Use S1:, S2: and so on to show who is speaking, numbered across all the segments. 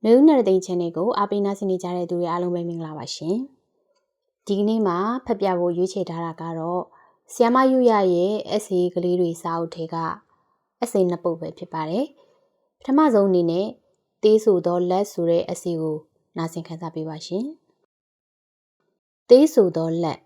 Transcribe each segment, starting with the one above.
S1: ။လူဦးနယ်သိန်း channel ကိုအားပေးနာဆင်နေကြတဲ့သူတွေအားလုံးပဲမင်္ဂလာပါရှင်။ဒီကနေ့မှာဖတ်ပြဖို့ရွေးချယ်ထားတာကတော့ဆီယမယူရရဲ့ essay ကလေးတွေစာအုပ်ထဲက essay နှစ်ပုဒ်ပဲဖြစ်ပါတယ်။ပထမဆုံးအနေနဲ့သေးဆိုသောလက်ဆိုတဲ့ essay ကိုနားဆင်ခန်းစားပေးပါရှင်။သေးဆိုသောလက်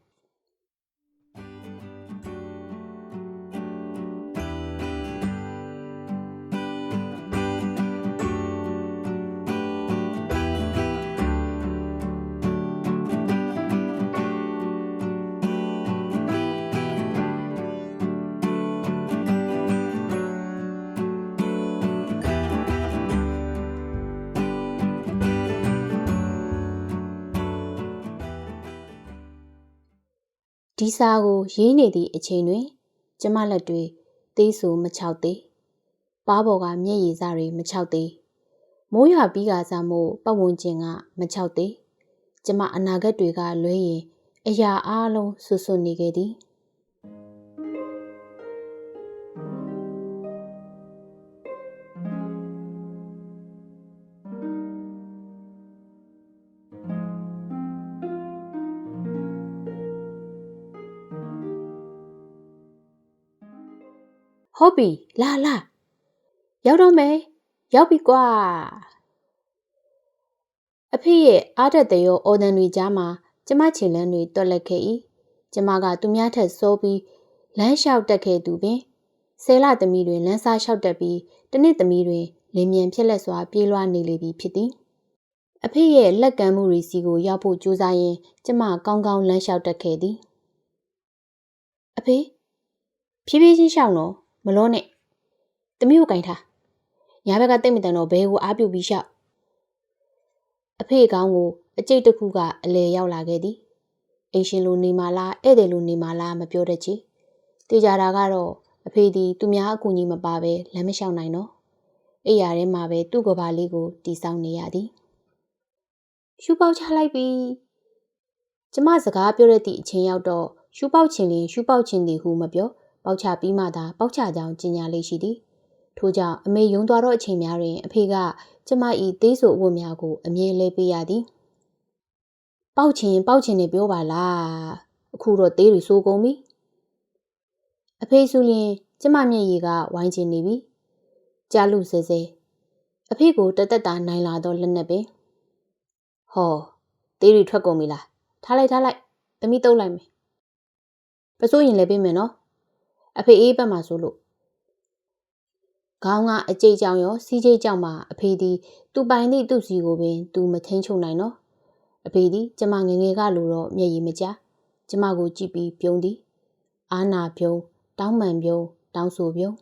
S1: ဒီစာကိုရေးနေသည့်အချိန်တွင် ကျမလက်တွေသေးဆိုမချောက်သေးပါးပေါ်ကမျက်ရည်စတွေမချောက်သေးမိုးရွာပြီးကစားမို့ပတ်ဝန်းကျင်ကမချောက်သေးကျမအနာဂတ်တွေကလွဲရင်အရာအလုံးဆွဆွနေခဲ့သည် ဟုတ်ပြီလာလာရောက်တော့မယ်ရောက်ပြီကွာအဖေရဲ့အားတက်တဲ့ရောအော်ဒန်တွေကြားမှာကျမခြေလန်းတွေတွက်လက်ခဲ့၏ကျမကသူများထက်စိုးပြီးလမ်းလျှောက်တက်ခဲ့သူပင်ဆဲလာသမီးတွင်လမ်းစားလျှောက်တက်ပြီးတနစ်သမီးတွင်လင်မြန်ဖြစ်လက်စွာပြေးလွှားနေလေပြီဖြစ်သည်အဖေရဲ့လက်ကမ်းမှုရီစီကိုရောက်ဖို့ကြိုးစားရင်းကျမကောင်းကောင်းလမ်းလျှောက်တက်ခဲ့သည်အဖေဖြည်းဖြည်းချင်းရှောက်နော် မလို့နဲ့တမီးကိုကင်ထားညာဘက်ကတိတ်မတန်တော့ဘဲကိုအားပြုတ်ပြီးရှောက်အဖေကောင်းကိုအကျိတ်တစ်ခုကအလဲရောက်လာခဲ့သည်အိမ်ရှင်လိုနေမာလားဧည့်သည်လိုနေမာလားမပြောတတ်ချေတေချာတာကတော့အဖေဒီသူများအကူကြီးမပါပဲလမ်းမလျှောက်နိုင်တော့အိယာထဲမှာပဲသူ့ကဘာလေးကိုတီဆောက်နေရသည်ရှူပေါက်ချလိုက်ပြီကျမစကားပြောရတဲ့အချိန်ရောက်တော့ရှူပေါက်ချင်ရင်ရှူပေါက်ချင်သည်ဟုမပြော ပေါက်ချပြီးမှသာပေါက်ချကြောင်းကြီးညာလေးရှိသည်ထို့ကြောင့်အမေယုံသွားသောအချိန်များတွင် အဖေကကျမ၏သေးဆိုအဝတ်များကို အမြဲလဲပေးရသည်ပေါက်ချင်ပေါက်ချင်နေပြောပါလားအခုတော့သေးတွေစိုးကုန်ပြီအဖေဆိုရင်ကျမမျက်ရည်ကဝိုင်းချင်နေပြီကြားလူစဲစဲအဖေကိုတသက်တာနိုင်လာတော့လက်နဲ့ပင်ဟောသေးတွေထွက်ကုန်ပြီလားထားလိုက်ထားလိုက်သမီးတုပ်လိုက်မယ်ပစိုးရင်လည်းပေးမယ်နော် အဖေအေးဘက်မှာဆိုလို့ခေါင်းကအကြိတ်ကြောင်ရောစီးကြိတ်ကြောင်မှာအဖေဒီသူပိုင်သည့်သူ့စီကိုပင်သူမထိန်ချုပ်နိုင်တော့အဖေဒီကျမငငယ်ကလိုတော့မျက်ရည်မကျကျမကိုကြည့်ပြီးပြုံးသည်အာနာပြုံးတောင်းမှန်ပြုံးတောင်းဆိုပြုံး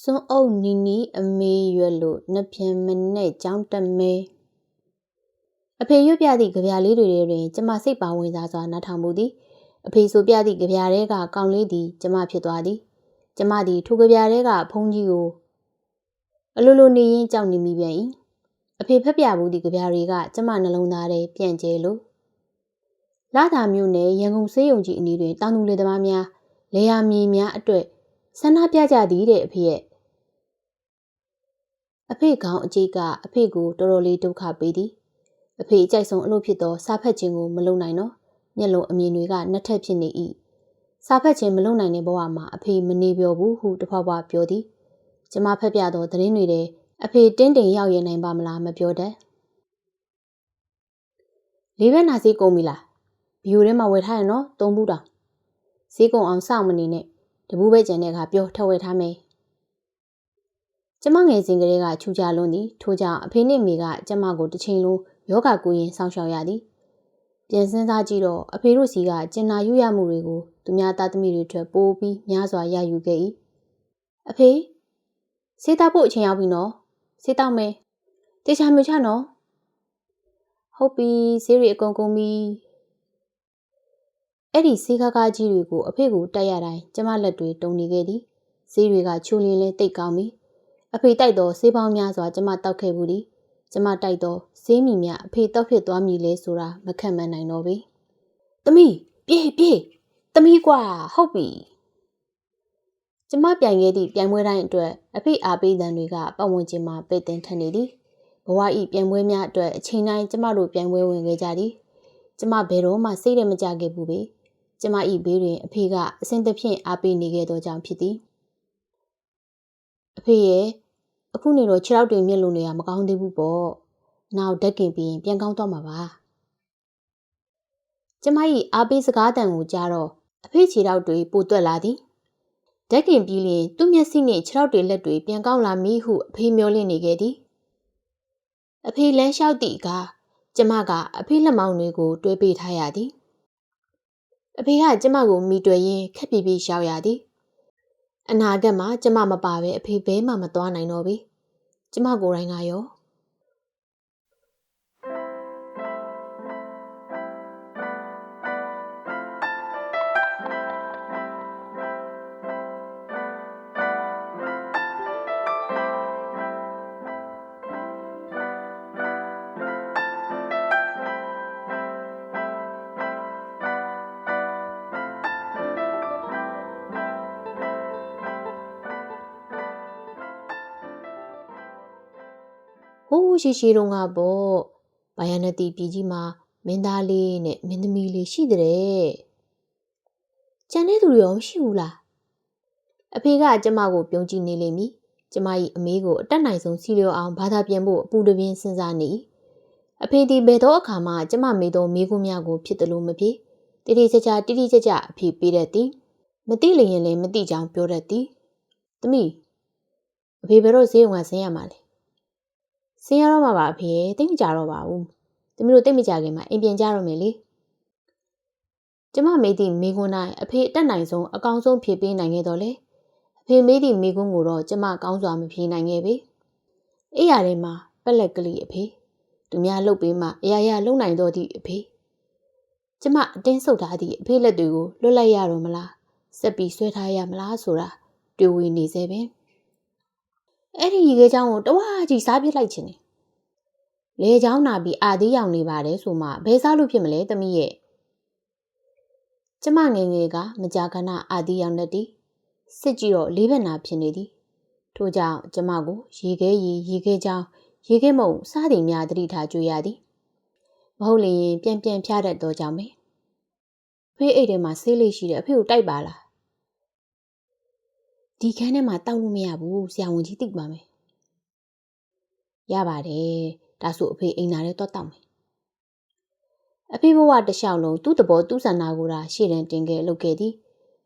S1: စွန်းအုပ်နီနီအမေရွယ်လို့နှစ်ဖြန်မနဲ့ကြောင်းတက်မဲအဖေရွတ်ပြသည့်ကြပြလေးတွေတွင်ကျမစိတ်ပါဝင်စားစွာနားထောင်မှုသည် အဖေဆိုပြသည့်ကြပြတဲကကောင်းလေးသည်ကျမဖြစ်သွားသည်ကျမသည်ထိုကြပြတဲကဖုန်းကြီးကိုအလိုလိုနေရင်ကြောက်နေမိပြန်၏အဖေဖက်ပြဘူးသည့်ကြပြတွေကကျမနှလုံးသားထဲပြန့်ကျဲလို့လာသာမြို့နယ်ရန်ကုန်စေးရုံကြီးအနီးတွင်တောင်သူလေသမားများလေယာမြေများအတွက်ဆန္ဒပြကြသည်တဲ့အဖေရဲ့အဖေကောင်းအကျိတ်ကအဖေကိုတော်တော်လေးဒုက္ခပေးသည်အဖေအကြိုက်ဆုံးအလုပ်ဖြစ်သောစားဖက်ခြင်းကိုမလုပ်နိုင်တော့ မျက်လုံးအမြင်တွေကနှစ်ထပ်ဖြစ်နေ၏စားဖက်ခြင်းမလုပ်နိုင်တဲ့ဘဝမှာအဖေမနေပြောဘူးဟုတဖွာဖွာပြောသည်ကျမဖက်ပြသောသတင်းတွေတဲ့အဖေတင်းတိမ်ရောက်ရနိုင်ပါမလားမပြောတတ်လေးဘက်နာစီကုန်ပြီလားဘီယိုထဲမှာဝယ်ထားရနော်သုံးဘူးတောင်ဈေးကုန်အောင်စောင့်မနေနဲ့တပူးပဲကျန်တဲ့အခါပြောထက်ဝယ်ထားမယ်ကျမငယ်စဉ်ကလေးကချူကြလွန်းသည်ထို့ကြောင့်အဖေနှင့်မိကကျမကိုတစ်ချိန်လုံးယောဂကိုရင်စောင့်ရှောက်ရသည် ပြန်စင်းစားကြည့်တော့အဖေတို့စီကကျင်နာယူရမှုတွေကိုသူများသားသမီးတွေထက်ပိုပြီးများစွာရယူခဲ့၏အဖေစေးတောက်ဖို့အချိန်ရောက်ပြီနော်စေးတောက်မယ်တေချာမျိုးချနော်ဟုတ်ပြီဈေးတွေအကုန်ကုန်ပြီအဲ့ဒီဈေးကားကားကြီးတွေကိုအဖေကိုတိုက်ရတိုင်းကျမလက်တွေတုံနေခဲ့သည်ဈေးတွေကချူလင်းလဲတိတ်ကောင်းပြီအဖေတိုက်တော့ဈေးပေါင်းများစွာကျမတောက်ခဲ့ဘူးသည် ကျမတိုက်တော့ဈေးမီမြအဖေတောက်ဖြစ်သွားမည်လဲဆိုတာမခံမနိုင်တော့ပြီ။သမီးပြေးပြေးသမီးကွာဟုတ်ပြီကျမပြိုင်ခဲ့သည့်ပြိုင်ပွဲတိုင်းအတွက်အဖေအားပေးသံတွေကပတ်ဝန်းကျင်မှာပိတ်တင်ထနေသည်ဘဝဤပြိုင်ပွဲများအတွက်အချိန်တိုင်းကျမတို့ပြိုင်ပွဲဝင်ခဲ့ကြသည်ကျမဘယ်တော့မှစိတ်ရမကြခဲ့ဘူးပဲကျမဤဘေးတွင်အဖေကအစဉ်သဖြင့်အားပေးနေခဲ့သောကြောင့်ဖြစ်သည်အဖေရဲ့ အခုနေတော့ခြေထောက်တွေမြင့်လို့နေရမကောင်းသေးဘူးပေါ့နောက်ဓက်ကင်ပြီးရင်ပြန်ကောင်းသွားမှာပါကျမ၏အားပေးစကားတန်ကိုကြားတော့အဖေခြေထောက်တွေပိုတွက်လာသည်ဓက်ကင်ပြီးလျင်သူ့မျက်စိနှင့်ခြေထောက်တွေလက်တွေပြန်ကောင်းလာမည်ဟုအဖေမျှော်လင့်နေခဲ့သည်အဖေလမ်းလျှောက်သည့်အခါကျမကအဖေလက်မောင်းတွေကိုတွဲပေးထားရသည်အဖေကကျမကိုမိတွေ့ရင်းခက်ပြပြရှောက်ရသည် အနာဂတ်မှာကျမမပါပဲအဖေဘဲမှမသွားနိုင်တော့ပြီကျမကိုယ်တိုင်ကရော ရှိရှိတုန်းကပေါ့ဘာယာနတိပြည်ကြီးမှာမင်းသားလေးနဲ့မင်းသမီးလေးရှိတဲ့ကျန်တဲ့သူတွေရောမရှိဘူးလားအဖေကကျမကိုပြုံးကြည့်နေလိမ့်မည်ကျမ၏အမေကိုအတက်နိုင်ဆုံးစီလျော်အောင်ဘာသာပြန်ဖို့အပူတပြင်းစဉ်းစားနေအဖေဒီဘယ်တော့အခါမှကျမမေသောမိခွန်းများကိုဖြစ်တယ်လို့မဖြစ်တိတိကျကျတိတိကျကျအဖေပေးတတ်သည်မသိလျင်လည်းမသိကြောင်ပြောတတ်သည်သမီးအဖေဘယ်တော့ဈေးုံကဆင်းရမှာလဲ ဆင်းရတော့မှာပါအဖေတိတ်မကြတော့ပါဘူး။သမီးတို့တိတ်မကြခင်မှာအိမ်ပြန်ကြတော့မယ်လေ။ကျမမေးသည့်မိခွန်းတိုင်းအဖေအတက်နိုင်ဆုံးအကောင်းဆုံးဖြေပေးနိုင်ခဲ့တော့လေ။အဖေမေးသည့်မိခွန်းကိုတော့ကျမကောင်းစွာမဖြေနိုင်ခဲ့ပေ။အေးရထဲမှာပက်လက်ကလေးအဖေသူများလှုပ်ပေးမှအရာရာလုံနိုင်တော့သည့်အဖေကျမအတင်းဆုပ်ထားသည့်အဖေလက်တွေကိုလွတ်လိုက်ရတော့မလားဆက်ပြီးဆွဲထားရမလားဆိုတာတွေးဝေနေစေပင်။ အဲ့ဒီရေခဲချောင်းကိုတဝါကြီးစားပစ်လိုက်ခြင်း။လေချောင်းနာပြီးအာသေးရောင်နေပါတယ်ဆိုမှဘယ်စားလို့ဖြစ်မလဲသမီးရဲ့။ကျမငယ်ငယ်ကမကြာခဏအာသေးရောင်တတ်သည်။စစ်ကြည့်တော့လေးဘက်နာဖြစ်နေသည်။ထို့ကြောင့်ကျမကိုရေခဲရီရေခဲချောင်းရေခဲမုံစားသည်များတတိထားကြွေရသည်။မဟုတ်လျင်ပြန်ပြန်ဖျားတတ်သောကြောင့်ပဲ။ဖေးအိတ်ထဲမှာဆေးလေးရှိတယ်အဖေကိုတိုက်ပါလား။ ဒီခန်းထဲမှာတောက်လို့မရဘူးဆရာဝန်ကြီးသိပါမယ်ရပါတယ်ဒါဆိုအဖေအိမ်နာထဲတော့တောက်မယ်အဖေဘဝတစ်လျှောက်လုံးသူ့တဘောသူ့ဆန္ဒကိုသာရှေ့တန်းတင်ခဲ့လုပ်ခဲ့သည်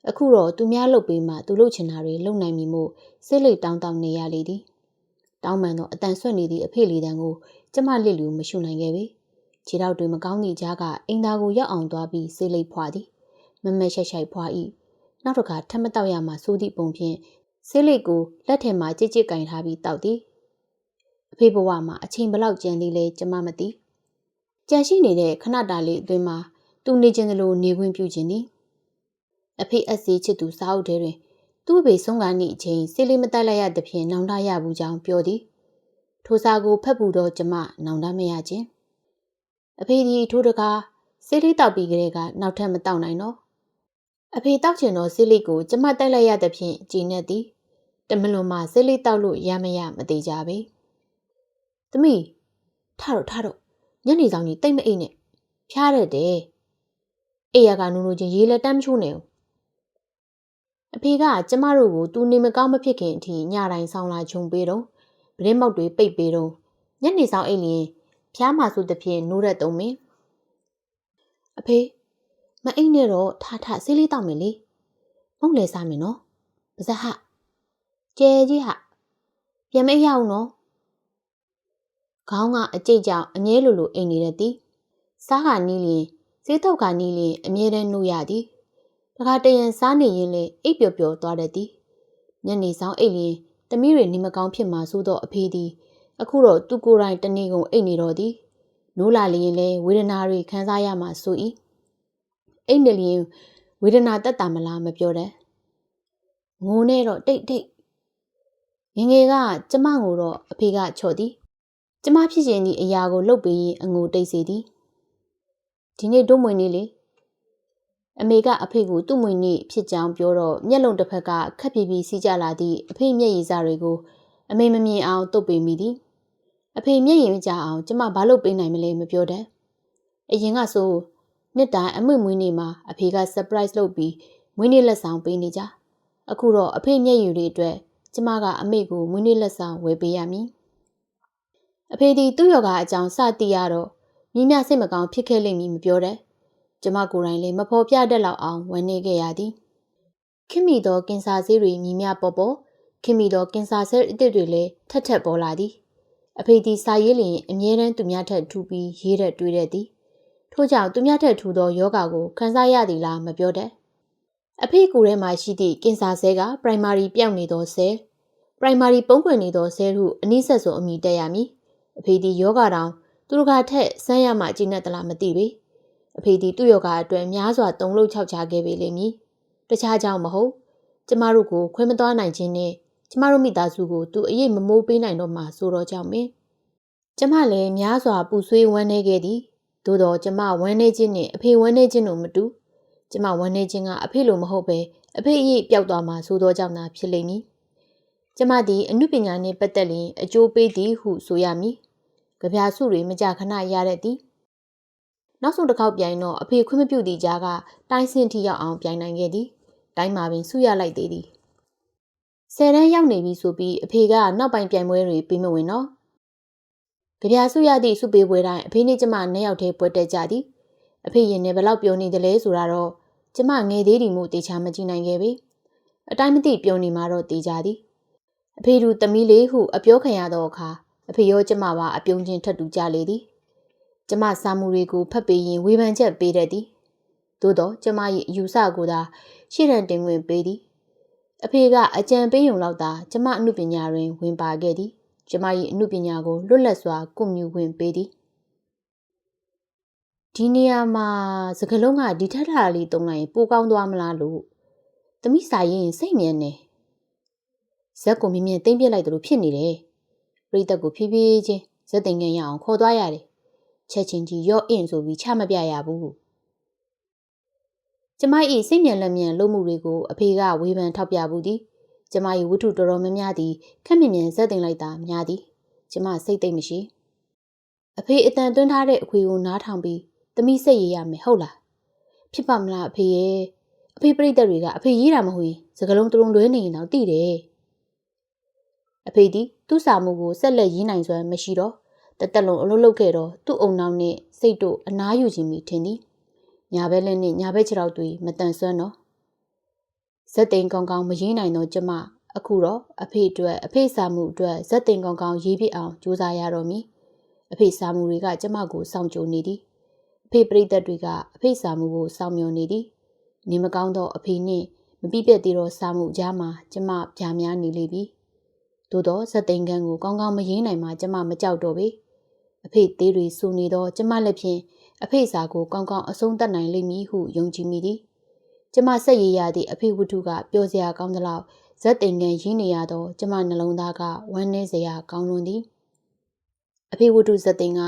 S1: အခုတော့သူများလုပ်ပေးမှသူလုပ်ချင်တာတွေလုပ်နိုင်ပြီမို့စိတ်လိတ်တောင်းတောင်းနေရလေသည်တောင်းပန်တော့အတန်ဆွတ်နေသည့်အဖေလေးတန်းကိုကျမလစ်လူမရှုနိုင်ခဲ့ပေခြေထောက်တွေမကောင်းသည့်ကြားကအင်သားကိုရောက်အောင်သွားပြီးစိတ်လိတ်ဖွာသည်မမက်ရှိုက်ရှိုက်ဖွာ၏ နောက်တစ်ခါထပ်မတောက်ရမှစိုးသည့်ပုံဖြင့်ဆေးလိတ်ကိုလက်ထဲမှာကြစ်ကြစ်ကင်ထားပြီးတောက်သည်အဖေဘဝမှာအချိန်ဘလောက်ကြံသေးလဲကျမမသိကြံရှိနေတဲ့ခဏတာလေးအတွင်းမှာသူနေခြင်းလိုနေခွင့်ပြုခြင်းသည်အဖေအစီချစ်သူစာအုပ်ထဲတွင်သူ့ဘေဆုံးကားနေအချိန်ဆေးလေးမတက်လိုက်ရသဖြင့်နောင်တရဘူးကြောင်းပြောသည်ထိုစာကိုဖတ်ပူတော့ကျမနောင်တမရခြင်းအဖေဒီထိုးတကားဆေးလေးတောက်ပြီးကလေးကနောက်ထပ်မတောက်နိုင်တော့ အဖေတောက်ချင်သောဆေးလေးကိုကျမတိုက်လိုက်ရသဖြင့်ကြည်နေသည်တမလွန်မှဆေးလေးတောက်လို့ရမရမသေးကြပေ။သမီးထတော့ထတော့ညနေဆောင်ကြီးတိတ်မအိတ်နဲ့ဖျားရက်တယ်။အေးရကနူနူချင်းရေလက်တမ်းမချိုးနေဘူး။အဖေကကျမတို့ကိုသူနေမကောင်းမဖြစ်ခင်အထိညတိုင်းဆောင်လာခြုံပေးတော့ဗရင်မောက်တွေပိတ်ပေးတော့ညနေဆောင်အိတ်လျင်ဖျားမှဆိုသဖြင့်နိုးရက်တုံးမင်းအဖေ မအိတ်နဲ့တော့ထထဆေးလေးတောက်မယ်လေမုံလေစားမယ်နော်ပါဇက်ဟကျဲကြီးဟာပြန်မရအောင်နော်ခေါင်းကအကြိတ်ကြောင်အငဲလိုလိုအိမ်နေတဲ့သည်စားကနီးလျင်ဈေးတော့ကနီးလျင်အမြဲတမ်းနှုတ်ရသည်တခါတရံစားနေရင်လေအိပ်ပျော်ပျော်သွားတတ်သည်ညနေဆောင်အိပ်လျင်တမီးတွေနေမကောင်းဖြစ်မှဆိုတော့အဖေသည် အခုတော့သူကိုယ်တိုင်တနေ့ကုန်အိပ်နေတော့သည်နိုးလာလျင်လဲဝေဒနာတွေခံစားရမှဆို၏ အိပ်နေလျင်ဝေဒနာတက်တာမလားမပြောတဲ့ငိုနေတော့တိတ်တိတ်ငငယ်ကကျမကိုတော့အဖေကချော့သည်ကျမဖြစ်ရင်ဒီအရာကိုလှုပ်ပေးရင်အငိုတိတ်စေသည်ဒီနေ့တို့မွေနေလေအမေကအဖေကိုသူ့မွေနေ့ဖြစ်ကြောင်းပြောတော့မျက်လုံးတစ်ဖက်ကခက်ပြပြစီးကြလာသည့်အဖေမျက်ရည်စတွေကိုအမေမမြင်အောင်တုတ်ပေးမိသည်အဖေမျက်ရည်မကြအောင်ကျမဘာလို့ပေးနိုင်မလဲမပြောတတ်အရင်ကဆို နှစ်တိုင်းအမွေမွေးနေ့မှာအဖေက surprise လုပ်ပြီးမွေးနေ့လက်ဆောင်ပေးနေကြအခုတော့အဖေမျက်ရည်တွေအတွက်ကျမကအမေကိုမွေးနေ့လက်ဆောင်ဝယ်ပေးရမည်အဖေဒီသူ့ယောဂအကြောင်းစသိရတော့မြင်းမြစိတ်မကောင်းဖြစ်ခဲ့လိမ့်မည်မပြောတတ်ကျမကိုယ်တိုင်လည်းမဖော်ပြတတ်လောက်အောင်ဝန်းနေခဲ့ရသည်ခင်မီသောကင်ဆာဆေးတွေမြည်များပေါ်ပေါ်ခင်မီသောကင်ဆာဆေးအစ်စ်တွေလည်းထက်ထက်ပေါ်လာသည်အဖေဒီစာရေးလျင်အမြဲတမ်းသူများထက်ထူပြီးရေးတဲ့တွေးတဲ့သည် ထို့ကြောင့်သူများထက်ထူသောယောဂကိုခန်းစားရသည်လားမပြောတတ်အဖေကိုယ်ထဲမှာရှိသည့်ကင်ဆာဆဲက primary ပြောင်းနေသောဆဲ primary ပုံပွင့်နေသောဆဲဟုအနည်းဆက်ဆိုအမိတက်ရမည်အဖေဒီယောဂတောင်သူတို့ကထက်ဆန်းရမှကျင်းနေသလားမသိပေအဖေဒီသူ့ယောဂအတွက်များစွာတုံ့လို့ခြောက်ချခဲ့ပေလိမ့်မည်တခြားကြောင့်မဟုတ်ကျမတို့ကိုခွဲမသွားနိုင်ခြင်းနဲ့ကျမတို့မိသားစုကိုသူအရေးမမိုးပေးနိုင်တော့မှဆိုတော့ကြောင့်ပင်ကျမလည်းများစွာပူဆွေးဝမ်းနေခဲ့သည် သို့တော့ကျမဝမ်းနေခြင်းနဲ့အဖေဝမ်းနေခြင်းတို့မတူကျမဝမ်းနေခြင်းကအဖေလိုမဟုတ်ပဲအဖေအရေးပျောက်သွားမှဆိုတော့ကြောင့်သာဖြစ်လိမ့်မည်ကျမသည်အမှုပညာနှင့်ပတ်သက်လျင်အကျိုးပေးသည်ဟုဆိုရမည်။ကြပြာစုတွေမကြခဏရတဲ့သည်။နောက်ဆုံးတစ်ခေါက်ပြိုင်တော့အဖေခွင့်မပြုသည့်ကြားကတိုင်းစင်ထိရောက်အောင်ပြိုင်နိုင်ခဲ့သည်။တိုင်းမှာပင်ဆုရလိုက်သေးသည်။ဆယ်တန်းရောက်နေပြီဆိုပြီးအဖေကနောက်ပိုင်းပြိုင်ပွဲတွေပြီးမဝင်တော့။ ကြပြာစုရသည့်စုပေးပွဲတိုင်းအဖေနဲ့ကျမနှစ်ယောက်တည်းပွဲတက်ကြသည်။အဖေရင်နဲ့ဘလောက်ပြောနေသလဲဆိုတာတော့ကျမငယ်သေးတယ်မှုတေချာမကြည့်နိုင်ခဲ့ပြီ။အတိုင်းမသိပြောနေမှတော့တေချာသည်။အဖေတို့သမီးလေးဟုအပြောခံရသောအခါအဖေရောကျမပါအပြုံးချင်းထပ်တူကြလေသည်ကျမစာမှုတွေကိုဖတ်ပေးရင်ဝေဖန်ချက်ပေးတတ်သည်သို့တော့ကျမ၏အယူဆကိုသာရှေ့တန်းတင်ဝင်ပေးသည်အဖေကအကြံပေးုံလောက်သာကျမအမှုပညာတွင်ဝင်ပါခဲ့သည် ကျမ၏အမှုပညာကိုလွတ်လပ်စွာကုမြူဝင်ပေးသည်ဒီနေရာမှာစကလုံးကဒီထက်ထလေးတုံးလိုက်ပိုကောင်းသွားမလားလို့သမီးစာရင်စိတ်မြင်နေဇက်ကိုမြင်မြင်သိမ့်ပြစ်လိုက်တယ်လို့ဖြစ်နေတယ်ပရိသတ်ကိုဖြည်းဖြည်းချင်းဇက်တင်ငယ်ရအောင်ခေါ်သွားရတယ်ချက်ချင်းကြီးရော့အင်ဆိုပြီးချမပြရဘူးကျမ၏စိတ်မြန်လက်မြန်လုပ်မှုတွေကိုအဖေကဝေဖန်ထောက်ပြဘူးသည် ကျမ၏ဝတ္ထုတော်တော်များများသည်ခက်မြင်မြန်ဇက်တင်လိုက်တာများသည်ကျမစိတ်သိမ့်မရှိအဖေအတန်သွင်းထားတဲ့အခွေကိုနားထောင်ပြီးသမီးစိတ်ရရမယ်ဟုတ်လားဖြစ်ပါမလားအဖေရဲ့အဖေပြိတ္တတွေကအဖေရေးတာမဟုတ်ရင်စကလုံးတုံးလွဲနေရင်တော့သိတယ်အဖေဒီသူ့စာမှုကိုဆက်လက်ရင်းနိုင်စွမ်းမရှိတော့တသက်လုံးအလုပ်လုပ်ခဲ့တော့သူ့အုံနောက်နဲ့စိတ်တို့အနားယူခြင်းမိထင်သည်ညာဘက်လက်နဲ့ညာဘက်ခြေထောက်တွေမတန်ဆွမ်းတော့ ဇက်သိန်ကောင်းကောင်းမရင်းနိုင်တော့ကျမအခုတော့အဖေအတွက်အဖေစာမှုအတွက်ဇက်သိန်ကောင်းကောင်းရေးပြအောင်ကြိုးစားရတော့မည်အဖေစာမှုတွေကကျမကိုစောင့်ကြိုနေသည်အဖေပရိသတ်တွေကအဖေစာမှုကိုစောင့်မျှော်နေသည်နေမကောင်းတော့အဖေနှင့်မပြည့်ပြည့်သေးတော့စာမှုကြားမှာကျမပြားများနေလေပြီသို့တော့ဇက်သိန်ခန်းကိုကောင်းကောင်းမရင်းနိုင်မှကျမမကြောက်တော့ပေအဖေသေးတွေစူနေတော့ကျမလက်ဖြင့်အဖေစာကိုကောင်းကောင်းအဆုံးသတ်နိုင်လိမ့်မည်ဟုယုံကြည်မိသည် ကျမဆက်ရည်ရသည့်အဖေဝတ္ထုကပျော်စရာကောင်းသလောက်ဇက်သိန်ခန်းရင်းနေရတော့ကျမနှလုံးသားကဝမ်းနည်းစရာကောင်းလွန်းသည်အဖေဝတ္ထုဇက်သိန်က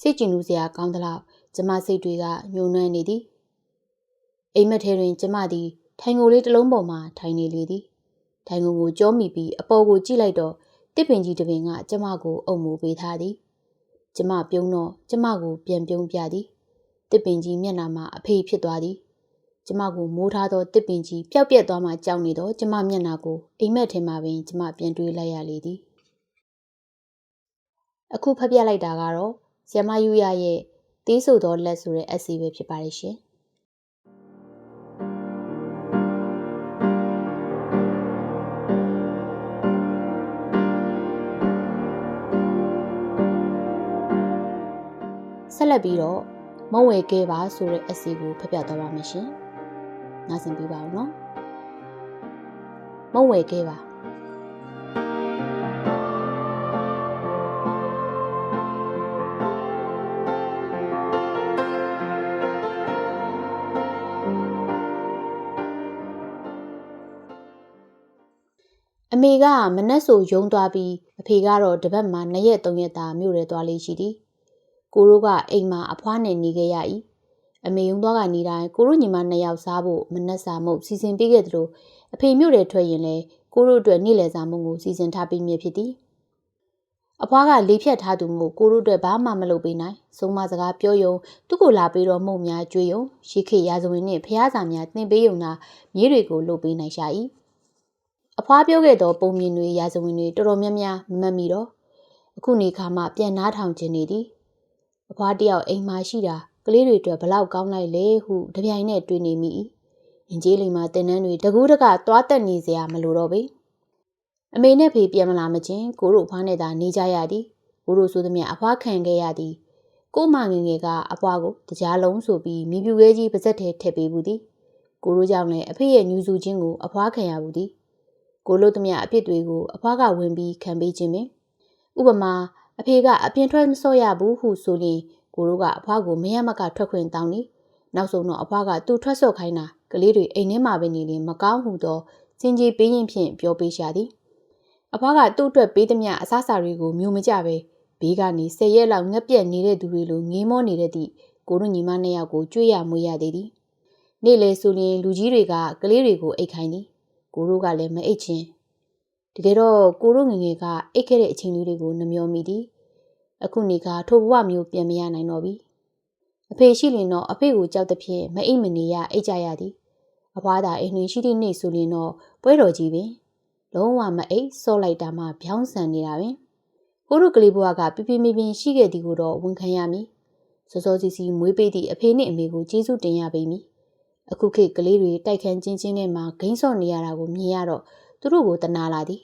S1: စိတ်ကြည်နူးစရာကောင်းသလောက်ကျမစိတ်တွေကညှို့နှွမ်းနေသည်အိမ်မက်ထဲတွင် ကျမသည်ထိုင်ကိုလေးတစ်လုံးပေါ်မှာထိုင်နေလေသည်ထိုင်ကုန်ကိုကြောမိပြီးအပေါ်ကိုကြည့်လိုက်တော့တစ်ပင်ကြီးတစ်ပင်ကကျမကိုအုံမိုးပေးထားသည်ကျမပြုံးတော့ကျမကိုပြန်ပြုံးပြသည်တစ်ပင်ကြီးမျက်နှာမှာအဖေဖြစ်သွားသည် ကျမကိုမိုးထားသောတစ်ပင်ကြီးပျောက်ပြက်သွားမှကြောက်နေတော့ကျမမျက်နှာကိုအိမ်မက်ထဲမှာပင်ကျမပြန်တွေးလိုက်ရလေသည်အခုဖတ်ပြလိုက်တာကတော့ဆ iam ယူရရဲ့တေးဆိုသောလက်ဆိုတဲ့ essay ပဲဖြစ်ပါတယ်ရှင်ဆက်လက်ပြီးတော့မဝယ်ခဲ့ပါဆိုတဲ့အစီကိုဖပြသွားပါမယ်ရှင်။ နားဆင်ပြီးပါဦးနော်။မဝယ်ခဲ့ပါအမေကမနှက်ဆိုယုံသွားပြီးအဖေကတော့တပတ်မှနှစ်ရက်သုံးရက်သာမြို့ရဲသွားလေးရှိသည်ကိုရိုးကအိမ်မှာအဖွားနဲ့နေခဲ့ရ၏ အမေယုံသွားကနေတိုင်းကိုတို့ညီမနှစ်ယောက်စားဖို့မနှက်စာမုတ်စီစဉ်ပေးခဲ့သလိုအဖေမြို့တယ်ထွက်ရင်လည်းကိုတို့အတွက်နေ့လယ်စာမုတ်ကိုစီစဉ်ထားပေးမြဖြစ်သည်အဖွားကလေးဖြတ်ထားသူမို့ကိုတို့အတွက်ဘာမှမလုပ်ပေးနိုင်ဆုံးမစကားပြောယုံသူ့ကိုလာပေးတော့မှုတ်များကြွေယုံရှိခေရာဇဝင်နှင့်ဖျားစာများတင်ပေးယုံသာမြေးတွေကိုလုပ်ပေးနိုင်ရှာ၏အဖွားပြောခဲ့သောပုံမြင်တွေရာဇဝင်တွေတော်တော်များများမမှတ်မိတော့အခုနေခါမှပြန်နားထောင်ခြင်းနေသည်အဖွားတယောက်အိမ်မှာရှိတာ ကလေးတွေအတွက်ဘလောက်ကောင်းလိုက်လဲဟုတပြိုင်နက်တွေးနေမိ၏အင်ကြီးလိမ်မှာတင်နန်းတွေတကူးတကသွားတက်နေစရာမလိုတော့ပေအမေနဲ့ဖေပြန်မလာမချင်းကိုတို့အဖွားနဲ့သာနေကြရသည်ကိုတို့ဆိုသမျှအဖွားခံခဲ့ရသည်ကိုမငငယ်ကအဖွားကိုတကြားလုံးဆိုပြီးမိပြူခဲကြီးပါဇက်ထဲထည့်ပေးဘူးသည်ကိုတို့ကြောင့်လည်းအဖေရဲ့ညူစုချင်းကိုအဖွားခံရဘူးသည်ကိုလို့သမျှအပြစ်တွေကိုအဖွားကဝင်ပြီးခံပေးခြင်းပင်ဥပမာအဖေကအပြင်ထွက်မစော့ရဘူးဟုဆိုရင် ကိုတို့ကအဖွားကိုမရမကထွက်ခွင့်တောင်းနေနောက်ဆုံးတော့အဖွားကသူ့ထွက်ဆော့ခိုင်းတာကလေးတွေအိမ်ထဲမှာပဲနေရင်မကောင်းဟုသောစင်ကြီးပေးရင်ဖြင့်ပြောပေးရှာသည်အဖွားကသူ့အတွက်ပေးသမျှအစားအစာတွေကိုမျိုးမကြပဲဘေးကနေ၁၀ရက်လောက်ငက်ပြက်နေတဲ့သူတွေလိုငေးမောနေတဲ့သည့်ကိုတို့ညီမနှစ်ယောက်ကိုကြွေးရမွေးရသေးသည်နေ့လေဆိုရင်လူကြီးတွေကကလေးတွေကိုအိတ်ခိုင်းသည်ကိုတို့ကလည်းမအိတ်ချင်းတကယ်တော့ကိုတို့ငငယ်ကအိတ်ခဲ့တဲ့အချိန်လေးတွေကိုနှမျောမိသည် အခုနေကထိုဘဝမျိုးပြန်မရနိုင်တော့ပြီအဖေရှိရင်တော့အဖေကိုကြောက်တဲ့ဖြင့်မအိမ်မနေရအိတ်ကြရသည်အဖွားသာအိမ်တွင်ရှိသည့်နေ့ဆိုရင်တော့ပွဲတော်ကြီးပင်လုံးဝမအိတ်စော့လိုက်တာမှဗျောင်းဆန်နေတာပင်ကိုတို့ကလေးဘဝကပြပြမပင်ရှိခဲ့သည်ကိုတော့ဝန်ခံရမည်စောစောစီစီမွေးပေးသည့်အဖေနှင့်အမေကိုကျေးဇူးတင်ရပေမည်အခုခေတ်ကလေးတွေတိုက်ခန်းချင်းချင်းနဲ့မှဂိမ်းစော့နေရတာကိုမြင်ရတော့သူတို့ကိုတနာလာသည်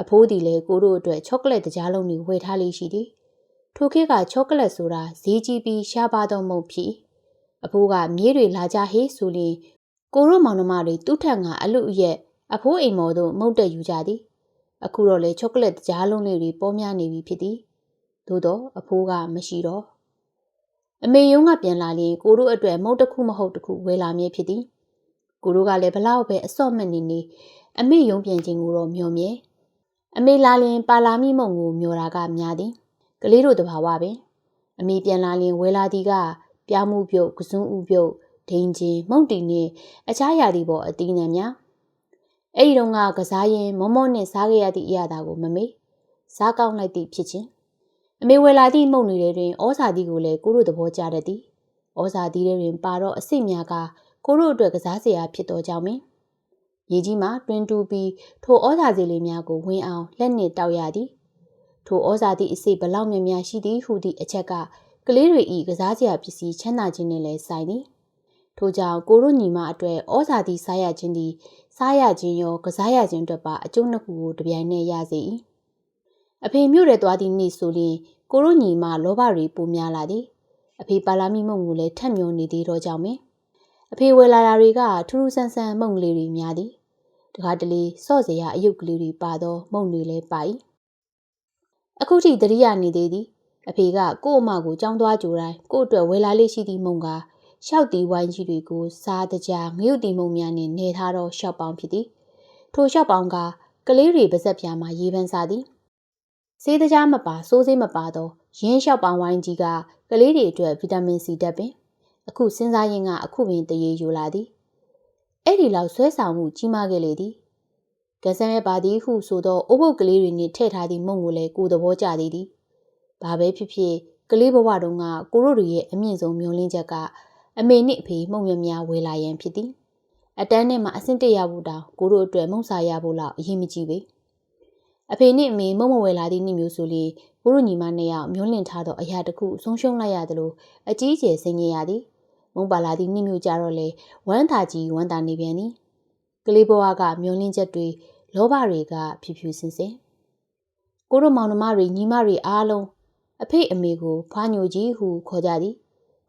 S1: အဖိုးသည်လည်းကိုတို့အတွက်ချောကလက်တကြားလုံးတွေဝယ်ထားလေးရှိသည် ထိုခေတ်ကချောကလက်ဆိုတာဈေးကြီးပြီးရှားပါသောမုတ်ဖြစ်အဖိုးကမြေးတွေလာကြဟေးဆိုရင်ကိုရိုမောင်နှမတွေသူ့ထက်ငါအလူအရက်အဖိုးအိမ်မော်တို့မုတ်တက်ယူကြသည်အခုတော့လေချောကလက်ကြားလုံးလေးတွေပေါ်များနေပြီဖြစ်သည်သို့တော့အဖိုးကမရှိတော့အမေယုံကပြန်လာရင်ကိုတို့အတွက်မုတ်တစ်ခုမဟုတ်တစ်ခုဝယ်လာမြဲဖြစ်သည်ကိုတို့ကလည်းဘလောက်ပဲအစော့မှတ်နေနေအမေယုံပြန်ခြင်းကိုတော့မျောမြဲအမေလာရင်ပါလာမိမုံကိုမျောတာကများသည် ကလေးတို့တဘာဝပင်အမေပြန်လာရင်ဝဲလာသည်ကပြားမှုပြုတ်ကစွန်းဥပြုတ်ဒိန်ချင်းမုတ်တီနဲ့အခြားရာသီပေါ်အတီးနှံများအဲ့ဒီတော့ကကစားရင်မောမောနဲ့စားခဲ့ရသည့်အရာတာကိုမမေ့စားကောင်းလိုက်သည့်ဖြစ်ချင်းအမေဝယ်လာသည့်မုတ်နေတဲ့တွင်ဩဇာသီးကိုလည်းကိုတို့သဘောကျတတ်သည်ဩဇာသီးတွင်ပါတော့အစ်စ်များကကိုတို့အတွက်ကစားစရာဖြစ်တော်ကြောင်းပင်ရေကြီးမှတွင်တူပြီးထိုဩဇာစီလေးများကိုဝင်းအောင်လက်နှင့်တောက်ရသည် ထိုဩဇာသည့်အစိဘလောက်များများရှိသည်ဟုသည့်အချက်ကကလေးတွေဤကစားစရာပစ္စည်းချမ်းသာခြင်းနဲ့လည်းဆိုင်သည်ထို့ကြောင့်ကိုတို့ညီမအတွက်ဩဇာသည့်စားရခြင်းသည်စားရခြင်းရောကစားရခြင်းအတွက်ပါအကျိုးနှစ်ခုကိုတပြိုင်နက်ရစေ၏အဖေမြို့ရဲသွားသည့်နေ့ဆိုရင်ကိုတို့ညီမလောဘတွေပိုများလာသည်အဖေပါလာမိမုံကိုလည်းထက်မြော်နေသေးတော့ကြောင့်ပင်အဖေဝယ်လာတာတွေကထူးထူးဆန်းဆန်းမုံကလေးတွေများသည်တခါတလေစော့စရာအယုတ်ကလေးတွေပါသောမုံတွေလည်းပါ၏ အခုထိတရိယာနေသေးသည်အဖေကကို့အမကိုကြောင်းသွားကြိုတိုင်းကို့အတွက်ဝယ်လာလေးရှိသည့်မုံကရှောက်တီဝိုင်းကြီးတွေကိုစားတကြငရုတ်တီမုံများနှင့်နေထားသောရှောက်ပေါင်းဖြစ်သည်ထိုရှောက်ပေါင်းကကလေးတွေပါဇက်ပြားမှာရေးပန်းစားသည်ဆေးတကြားမပါစိုးဆေးမပါသောရင်းလျှောက်ပေါင်းဝိုင်းကြီးကကလေးတွေအတွက်ဗီတာမင်စီတက်ပင် အခုစဉ်းစားရင်ကအခုပင်တရေယူလာသည်အဲ့ဒီလောက်ဆွဲဆောင်မှုကြီးမားခဲ့လေသည် ကဆန်ရဲ့ပါသည်ဟုဆိုသောအုပ်ပုတ်ကလေးတွေနှင့်ထည့်ထားသည့်မုံကိုလည်းကိုသဘောကျသေးသည်ဘာပဲဖြစ်ဖြစ်ကလေးဘဝတုန်းကကိုတို့တွေရဲ့အမြင့်ဆုံးမျောလင်းချက်ကအမေနှင့်အဖေမှုံမြများဝေလာရန်ဖြစ်သည်အတန်းနဲ့မှအဆင့်တရဖို့တောင်ကိုတို့အတွက်မုံစာရဖို့လောက်အရေးမကြီးပေအဖေနှင့်အမေမုံမဝယ်လာသည့်နေ့မျိုးဆိုလေကိုတို့ညီမနှစ်ယောက်မျောလင့်ထားသောအရာတစ်ခုဆုံးရှုံးလိုက်ရသလိုအကြီးအကျယ်ဆင်းရဲရသည်မုံပါလာသည့်နေ့မျိုးကြတော့လေဝမ်းသာကြီးဝမ်းသာနေပြန်သည်ကလေးဘဝကမျောလင့်ချက်တွေ လောဘတွေကဖြူဖြူစင်စင်ကိုတို့မောင်နှမတွေညီမတွေအားလုံးအဖေအမေကိုဖွားညိုကြီးဟုခေါ်ကြသည်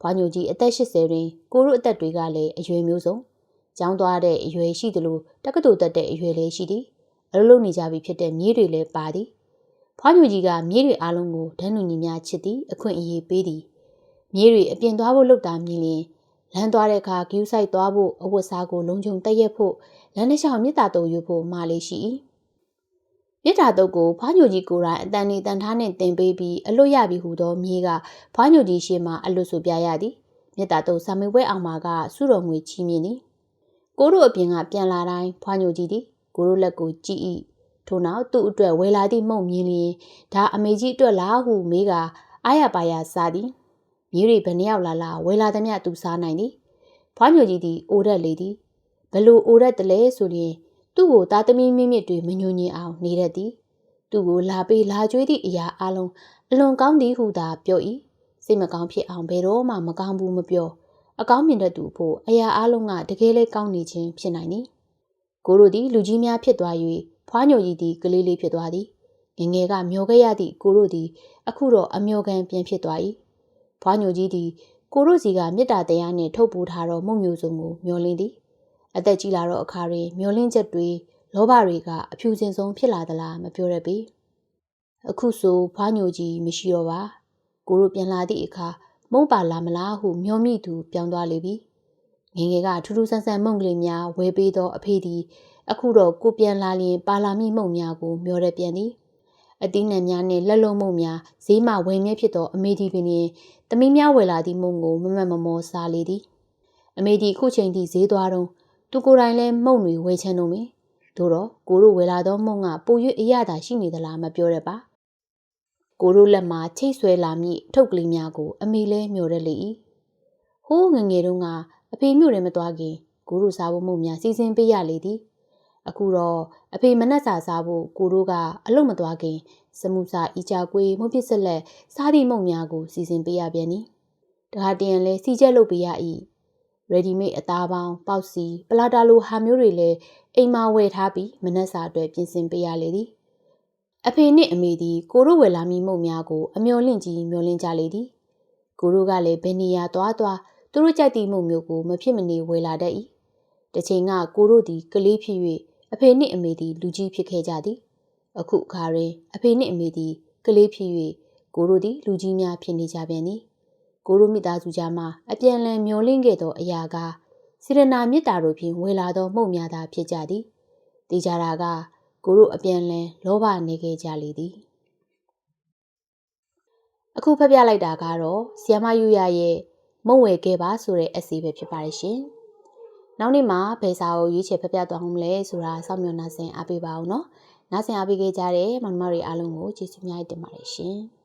S1: ဖွားညိုကြီးအသက်80တွင်ကိုတို့အသက်တွေကလည်းအရွယ်မျိုးစုံကျောင်းသွားတဲ့အရွယ်ရှိသလိုတက္ကသိုလ်တက်တဲ့အရွယ်လည်းရှိသည်အလုပ်လုပ်နေကြပြီဖြစ်တဲ့မြေးတွေလည်းပါသည်ဖွားညိုကြီးကမြေးတွေအားလုံးကိုဒန်းလူညီများချစ်သည်အခွင့်အရေးပေးသည်မြေးတွေအပြင်သွားဖို့လုပ်တာမြင်ရင် လမ်းသွားတဲ့အခါဂယူးဆိုင်သွားဖို့အဝတ်စားကိုလုံခြုံတက်ရက်ဖို့လမ်းတစ်လျှောက်မြစ်တာတုပ်ယူဖို့မှာလေးရှိ၏မြစ်တာတုပ်ကိုဖွားညိုကြီးကိုယ်တိုင်အတန်နေတန်ထားနဲ့တင်ပေးပြီးအလွတ်ရပြီဟူသောမြေးကဖွားညိုကြီးရှေ့မှအလွတ်ဆိုပြရသည်မြတ်တာတို့စာမေးပွဲအောင်မှာကစုတော်ငွေချီးမြှင့်သည်ကိုတို့အပြင်ကပြန်လာတိုင်းဖွားညိုကြီးသည်ကိုတို့လက်ကိုကြည့်၏ထို့နောက်သူ့အတွက်ဝယ်လာသည့်မုံမြင်လျင်ဒါအမေကြီးအတွက်လားဟုမေးကအာရပါရစားသည် မြေးတွေဘယ်နှယောက်လာလာဝယ်လာသည်မြသူစားနိုင်သည်ဖွားညိုကြီးသည်အိုရက်လေသည်ဘလို့အိုရက်တလဲဆိုရင်သူ့ကိုသားသမီးမြင့်မြင့်တွေမညွညင်အောင်နေရသည်သူ့ကိုလာပေးလာကြွေးသည့်အရာအလုံးအလွန်ကောင်းသည်ဟုသာပြော၏စိတ်မကောင်းဖြစ်အောင်ဘယ်တော့မှမကောင်းဘူးမပြောအကောင်းမြင်တဲ့သူဖို့အရာအလုံးကတကယ်လဲကောင်းနေခြင်းဖြစ်နိုင်သည်ကိုတို့သည်လူကြီးများဖြစ်သွား၍ဖွားညိုကြီးသည်ကလေးလေးဖြစ်သွားသည်ငငယ်ကမျောခဲ့ရသည့်ကိုတို့သည် အခုတော့အမျောကန်ပြန်ဖြစ်သွား၏ ဖွားညိုကြီးသည်ကိုတို့စီကမေတ္တာတရားနှင့်ထုတ်ပိုးထားသောမှုမျိုးစုံကိုမျောလင်းသည်အသက်ကြီးလာတော့အခါတွင်မျောလင်းချက်တွေလောဘတွေကအဖြူစင်ဆုံးဖြစ်လာသလားမပြောရပေအခုဆိုဖွားညိုကြီးမရှိတော့ပါကိုတို့ပြန်လာသည့်အခါမုံပါလာမလားဟုမျောမိသူပြောင်းသွားလေပြီငငယ်ကထူးထူးဆန်းဆန်းမုံကလေးများဝဲပေးသောအဖေသည်အခုတော့ကိုပြန်လာလျင်ပါလာမိမုံများကိုမျောရပြန်သည် အသီးနှံများနှင့်လက်လုံးမုံများဈေးမှဝယ်မြဲဖြစ်သောအမေဒီပင်တွင်သမီးများဝယ်လာသည့်မုံကိုမမတ်မမောစားလေသည်အမေဒီခုချိန်ထိဈေးသွားတော့သူကိုယ်တိုင်လည်းမုံတွေဝယ်ချင်တော့မင်းတို့တော့ကိုတို့ဝယ်လာသောမုံကပို၍အရသာရှိနေသလားမပြောရပါကိုတို့လက်မှာချိတ်ဆွဲလာမည့်ထုတ်ကလေးများကို အမေလဲမျောရက်လေ၏ဟိုးငငယ်တုန်းကအဖေမျိုးတွေမသွားခင်ကိုတို့စားဖို့မှုများစီစဉ်ပေးရလေသည် အခုတော့အဖေမနှက်စာစားဖို့ကိုတို့ကအလုတ်မသွားခင်စမှုစာဤကြကွေးမှုပစ်ဆက်လက်စားသည့်မုံများကိုစီစဉ်ပေးရပြန်သည်တခါတရံလဲစီချက်လုပ်ပေးရ၏ရေဒီမိတ်အသားပေါင်းပေါက်စီပလာတာလိုဟာမျိုးတွေလည်းအိမ်မှာဝယ်ထားပြီးမနှက်စာအတွက်ပြင်ဆင်ပေးရလေသည်အဖေနှင့်အမေသည်ကိုတို့ဝယ်လာမိမုံများကိုအမျော်လင့်ကြီးမျော်လင့်ကြလေသည်ကိုတို့ကလည်းဘယ်နေရာသွားသွားသူတို့ကြိုက်သည့်မုံမျိုးကိုမဖြစ်မနေဝယ်လာတတ်၏တချိန်ကကိုတို့သည်ကလေးဖြစ်၍ အဖေနှင့်အမေသည်လူကြီးဖြစ်ခဲ့ကြသည်အခုအခါတွင်အဖေနှင့်အမေသည်ကလေးဖြစ်၍ကိုတို့သည်လူကြီးများဖြစ်နေကြပြန်သည်ကိုတို့မိသားစုကြားမှာအပြန်လန်မျောလင့်ခဲ့သောအရာကစေရနာမေတ္တာတို့ဖြင့်ဝေလာသောမှုန့်များသာဖြစ်ကြသည်။တေချာတာကကိုတို့အပြန်လန်လောဘနေခဲ့ကြလေသည်။အခုဖတ်ပြလိုက်တာကတော့ဆီယမယူရရဲ့မုံဝယ်ခဲ့ပါဆိုတဲ့အစီပဲဖြစ်ပါတယ်ရှင်။ နောက်နေ့မှာဘယ်စာကိုရွေးချယ်ဖတ်ပြသွားအောင်လဲဆိုတာစောင့်မျှော်နှာဆင်အားပေးပါအောင်နော်။နားဆင်အားပေးခဲ့ကြတဲ့မောင်နှမတွေအားလုံးကိုကျေးဇူးများတင်ပါတယ်ရှင်။